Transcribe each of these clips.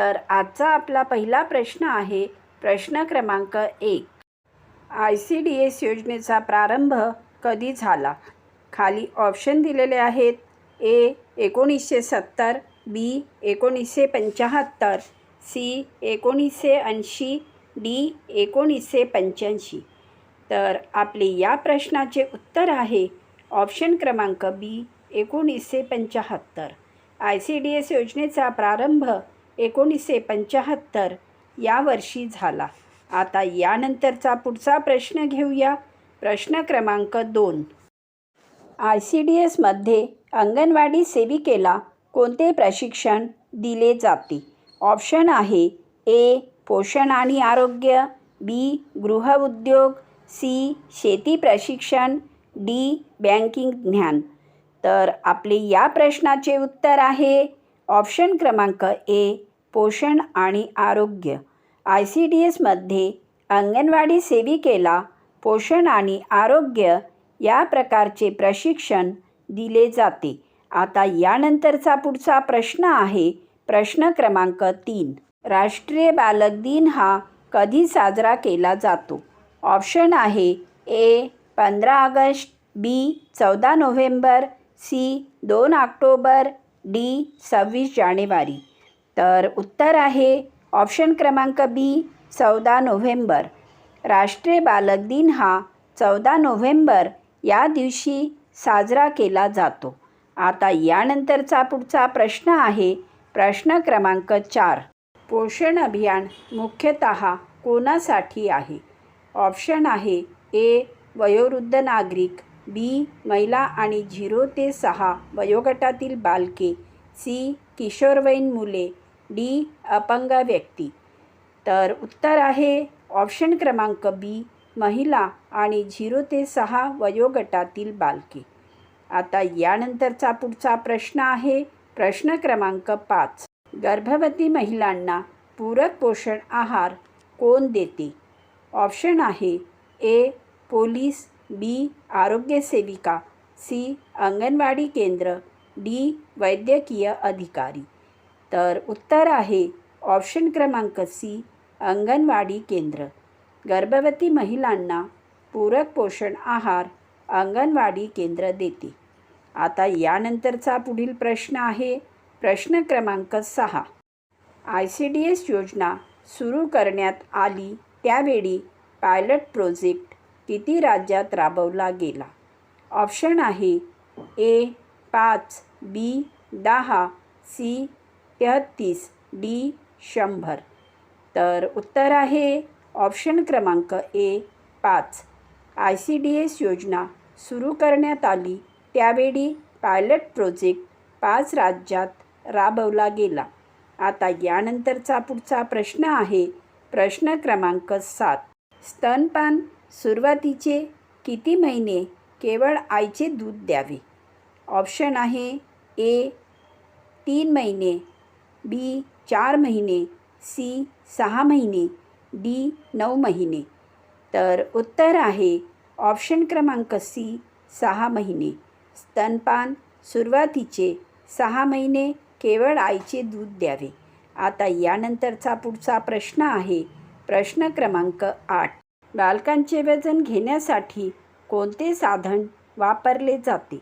तर आजचा आपला पहिला प्रश्न आहे प्रश्न क्रमांक एक. आय सी डी एस योजनेचा प्रारंभ कधी झाला? खाली ऑप्शन दिलेले आहेत. ए एकोणीसशे सत्तर बी एकोणीसशे पंच्याहत्तर सी एकोणीसशे ऐंशी डी एकोणीसशे पंच्याऐंशी. तर आपले या प्रश्नाचे उत्तर आहे ऑप्शन क्रमांक बी एकोणीसशे पंच्याहत्तर. आय सी डी एस योजनेचा प्रारंभ एकोणीसशे पंच्याहत्तर या वर्षी झाला. आता यानंतरचा पुढचा प्रश्न घेऊया. प्रश्न क्रमांक दोन. आय सी डी एसमध्ये अंगणवाडी सेविकेला कोणते प्रशिक्षण दिले जाते? ऑप्शन आहे ए पोषण आणि आरोग्य बी गृहउद्योग सी शेती प्रशिक्षण डी बँकिंग ज्ञान. तर आपले या प्रश्नाचे उत्तर आहे ऑप्शन क्रमांक ए पोषण आणि आरोग्य. आय सी डी एसमध्ये अंगणवाडी सेविकेला पोषण आणि आरोग्य या प्रकारचे प्रशिक्षण दिले जाते. आता यानंतरचा पुढचा प्रश्न आहे प्रश्न क्रमांक तीन. राष्ट्रीय बालक दिन हा कधी साजरा केला जातो? ऑप्शन आहे ए पंधरा ऑगस्ट बी चौदा नोव्हेंबर सी दोन ऑक्टोबर डी सव्वीस जानेवारी. तर उत्तर आहे ऑप्शन क्रमांक बी चौदा नोव्हेंबर. राष्ट्रीय बालक दिन हा चौदा नोव्हेंबर या दिवशी साजरा केला जातो. आता यानंतरचा पुढचा प्रश्न आहे प्रश्न क्रमांक चार. पोषण अभियान मुख्यतः कोणासाठी आहे? ऑप्शन आहे ए वयोवृद्ध नागरिक बी महिला आणि झिरो ते सहा वयोगटातील बालके. सी. किशोरवयीन मुले डी. अपंग व्यक्ती. तर उत्तर आहे ऑप्शन क्रमांक बी महिला आणि झिरो ते सहा वयोगटातील बालके. आता यानंतरचा पुढचा प्रश्न आहे प्रश्न क्रमांक पाच. गर्भवती महिलांना पूरक पोषण आहार कोण देते? ऑप्शन आहे ए पोलीस बी आरोग्यसेविका सी अंगणवाडी केंद्र डी वैद्यकीय अधिकारी. तर उत्तर आहे ऑप्शन क्रमांक सी अंगणवाडी केंद्र. गर्भवती महिलांना पूरक पोषण आहार अंगणवाडी केंद्र देते. आता यानंतरचा पुढील प्रश्न आहे. प्रश्न क्रमांक सहा. आय सी डी एस योजना सुरू करण्यात आली. त्यावेळी पायलट प्रोजेक्ट किती राज्यात राबवला गेला? ऑप्शन आहे ए पाच बी दहा सी तेहत्तीस डी शंभर. तर उत्तर आहे ऑप्शन क्रमांक ए पाच. आय सी डी एस योजना सुरू करण्यात आली. त्यावेळी पायलट प्रोजेक्ट पाच राज्यात राबवला गेला. आता यानंतरचा पुढचा प्रश्न आहे. प्रश्न क्रमांक सात. स्तनपान सुरुवातीचे किती महिने केवळ आईचे दूध द्यावे? ऑप्शन आहे ए तीन महिने बी चार महिने सी सहा महिने डी नऊ महिने. तर उत्तर आहे ऑप्शन क्रमांक सी सहा महिने. स्तनपान सुरुवातीचे सहा महिने केवळ आईचे दूध द्यावे. आता यानंतरचा पुढचा प्रश्न आहे. प्रश्न क्रमांक आठ. बालकांचे वजन घेण्यासाठी कोणते साधन वापरले जाते?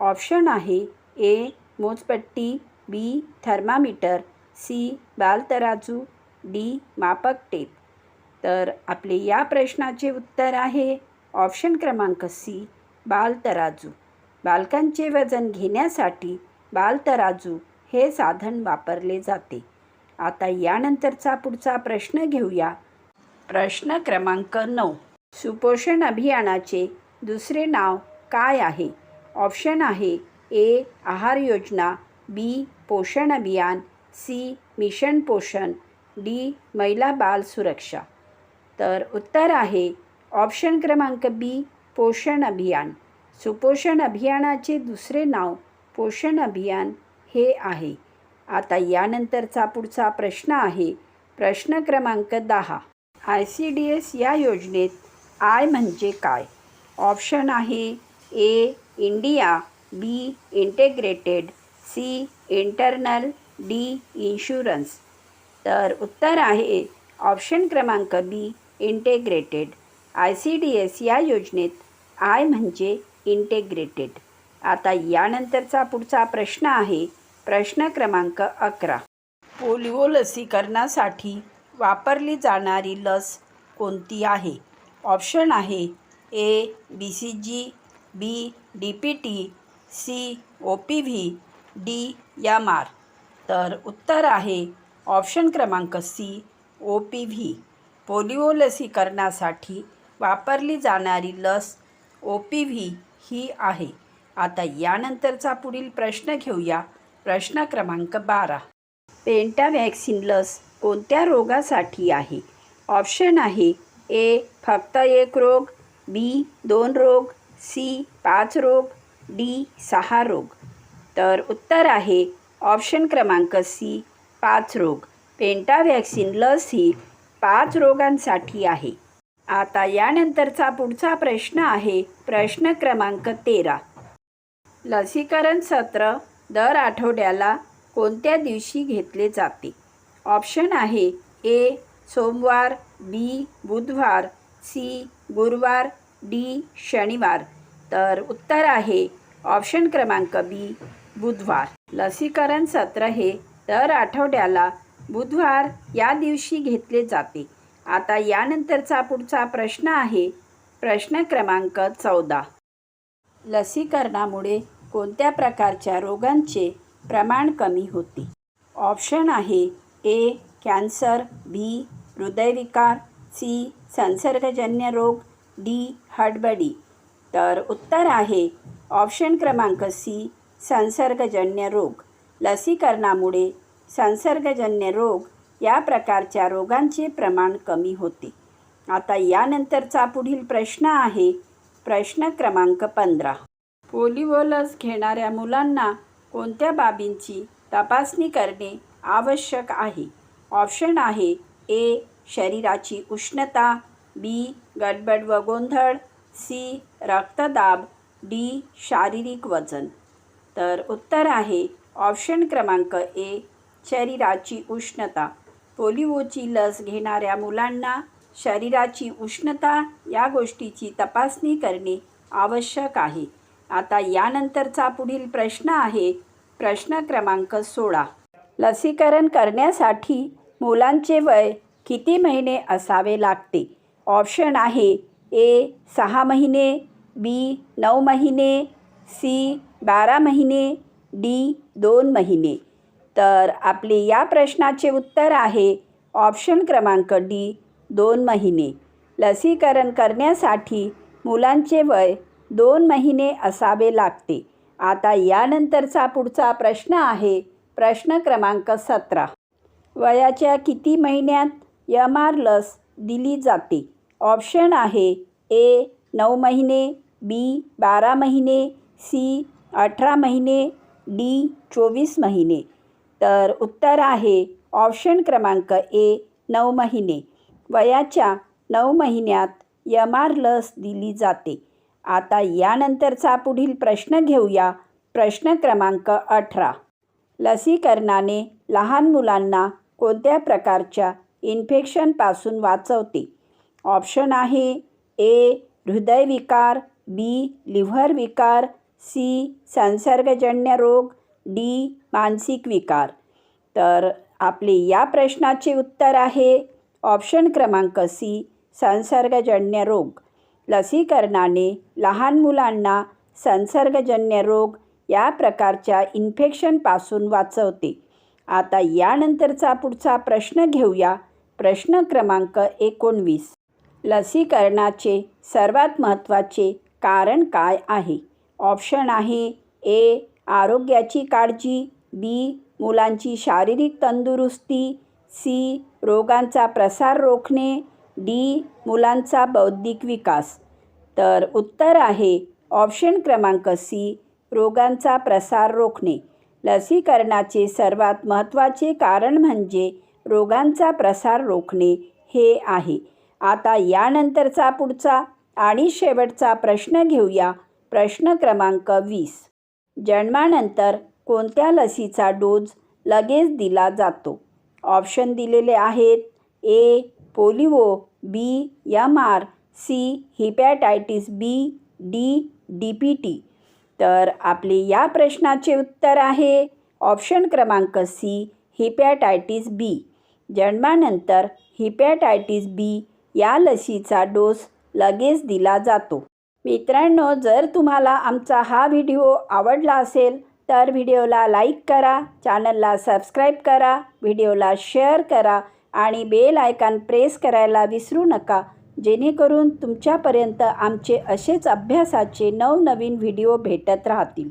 ऑप्शन आहे ए मोजपट्टी बी थर्मामीटर सी बालतराजू डी मापक टेप. तर आपले या प्रश्नाचे उत्तर आहे ऑप्शन क्रमांक सी बालतराजू. बालकांचे वजन घेण्यासाठी बालतराजू हे साधन वापरले जाते. आता यानंतरचा पुढचा प्रश्न घेऊया. प्रश्न क्रमांक नऊ. सुपोषण अभियानाचे दुसरे नाव काय आहे? ऑप्शन आहे ए आहार योजना बी पोषण अभियान सी मिशन पोषण डी महिला बाल सुरक्षा. तर उत्तर आहे ऑप्शन क्रमांक बी पोषण अभियान. सुपोषण अभियानाचे दुसरे नाव पोषण अभियान हे आहे. आता यानंतरचा पुढचा प्रश्न आहे. प्रश्न क्रमांक दहा. आय सी डी एस या योजनेत आय म्हणजे काय? ऑप्शन आहे A India B integrated C internal D insurance तर उत्तर आहे ऑप्शन क्रमांक B integrated I C D S या योजनेत आय म्हणजे इंटेग्रेटेड आता यानंतरचा पुढचा प्रश्न आहे प्रश्न क्रमांक अकरा. पोलिओ लसीकरणासाठी वापरली जाणारी लस कोणती आहे? ऑप्शन आहे A B C G B D P T C O P V D M R तर उत्तर आहे ऑप्शन क्रमांक C O P V. Polio लसीकरणासाठी वापरली जाणारी लस ओ पी व्ही ही आहे. आता यानंतरचा पुढील प्रश्न घेऊया. प्रश्न क्रमांक बारा. पेंटावॅक्सिन लस कोणत्या रोगासाठी आहे? ऑप्शन आहे ए फक्त एक रोग बी दोन रोग सी पाच रोग डी सहा रोग. तर उत्तर आहे ऑप्शन क्रमांक सी पाच रोग. पेंटावॅक्सिन लस ही पाच रोगांसाठी आहे. आता यानंतरचा पुढचा प्रश्न आहे प्रश्न क्रमांक तेरा. लसीकरण सत्र दर आठवड्याला कोणत्या दिवशी घेतले जाते? ऑप्शन आहे ए सोमवार बी बुधवार सी गुरुवार डी शनिवार. तर उत्तर आहे ऑप्शन क्रमांक बी बुधवार. लसीकरण सत्र हे दर आठवड्याला बुधवार या दिवशी घेतले जाते. आता यानंतरचा पुढचा प्रश्न आहे प्रश्न क्रमांक चौदा. लसीकरणामुळे कोणत्या प्रकारच्या रोगांचे प्रमाण कमी होते? ऑप्शन आहे ए कॅन्सर बी हृदयविकार सी संसर्गजन्य रोग डी हडबडी. तर उत्तर आहे ऑप्शन क्रमांक सी संसर्गजन्य रोग. लसीकरणामुळे संसर्गजन्य रोग या प्रकारच्या रोगांचे प्रमाण कमी होते. आता यानंतरचा पुढील प्रश्न आहे प्रश्न क्रमांक पंधरा. पोलिओ लस घेणाऱ्या मुलांना कोणत्या बाबींची तपासणी करणे आवश्यक आहे? ऑप्शन आहे ए शरीराची उष्णता बी गडबड व गोंधळ सी रक्तदाब डी शारीरिक वजन. तर उत्तर आहे ऑप्शन क्रमांक ए शरीराची उष्णता. पोलिओची लस घेणाऱ्या मुलांना शरीराची उष्णता या गोष्टीची तपासणी करणे आवश्यक आहे. आता यानंतरचा पुढील प्रश्न आहे प्रश्न क्रमांक सोळा. लसीकरण करण्यासाठी मुलांचे वय किती महिने असावे लागते? ऑप्शन आहे ए सहा महिने बी नऊ महिने सी बारा महिने डी दोन महिने. तर आपले या प्रश्नाचे उत्तर आहे ऑप्शन क्रमांक डी दोन महिने. लसीकरण करण्यासाठी मुलांचे वय दोन महिने असावे लागते. आता यानंतरचा पुढचा प्रश्न आहे प्रश्न क्रमांक सतरा. वयाच्या किती महिन्यात यम आर लस दिली जाते? ऑप्शन आहे ए नऊ महिने बी बारा महिने सी अठरा महिने डी चोवीस महिने. तर उत्तर आहे ऑप्शन क्रमांक ए नऊ महिने. वयाच्या नऊ महिन्यात यम आर लस दिली जाते. आता यानंतरचा पुढील प्रश्न घेऊया. प्रश्न क्रमांक अठरा. लसीकरणाने लहान मुलांना कोणत्या प्रकारच्या इन्फेक्शनपासून वाचवते? ऑप्शन आहे ए हृदयविकार बी लिव्हर विकार सी संसर्गजन्य रोग डी मानसिक विकार. तर आपले या प्रश्नाचे उत्तर आहे ऑप्शन क्रमांक सी संसर्गजन्य रोग. लसीकरणाने लहान मुलांना संसर्गजन्य रोग या प्रकारच्या इन्फेक्शनपासून वाचवते. आता यानंतरचा पुढचा प्रश्न घेऊया. प्रश्न क्रमांक एकोणवीस. लसीकरणाचे सर्वात महत्त्वाचे कारण काय आहे? ऑप्शन आहे ए आरोग्याची काळजी बी मुलांची शारीरिक तंदुरुस्ती सी रोगांचा प्रसार रोखणे डी मुलांचा बौद्धिक विकास. तर उत्तर आहे ऑप्शन क्रमांक सी रोगांचा प्रसार रोखणे. लसीकरणाचे सर्वात महत्त्वाचे कारण म्हणजे रोगांचा प्रसार रोखणे हे आहे. आता यानंतरचा पुढचा आणि शेवटचा प्रश्न घेऊया. प्रश्न क्रमांक वीस. जन्मानंतर कोणत्या लसीचा डोज लगेच दिला जातो? ऑप्शन दिलेले आहेत. A. Polio B. M R. C. Hepatitis B. D. D P T. तर आपले या प्रश्नाचे उत्तर आहे. ऑप्शन क्रमांक सी. हिपॅटायटिस बी. जन्मानंतर हिपॅटायटिस बी या लसीचा डोस लगेच दिला जातो. मित्रांनो जर तुम्हाला आमचा हा व्हिडिओ आवडला असेल तर व्हिडिओला लाईक करा चॅनलला सबस्क्राईब करा व्हिडिओला शेअर करा आणि बेल आयकॉन प्रेस करायला विसरू नका. जेणेकरून तुमच्यापर्यंत आमचे असेच अभ्यासाचे नवनवीन व्हिडिओ भेटत राहतील.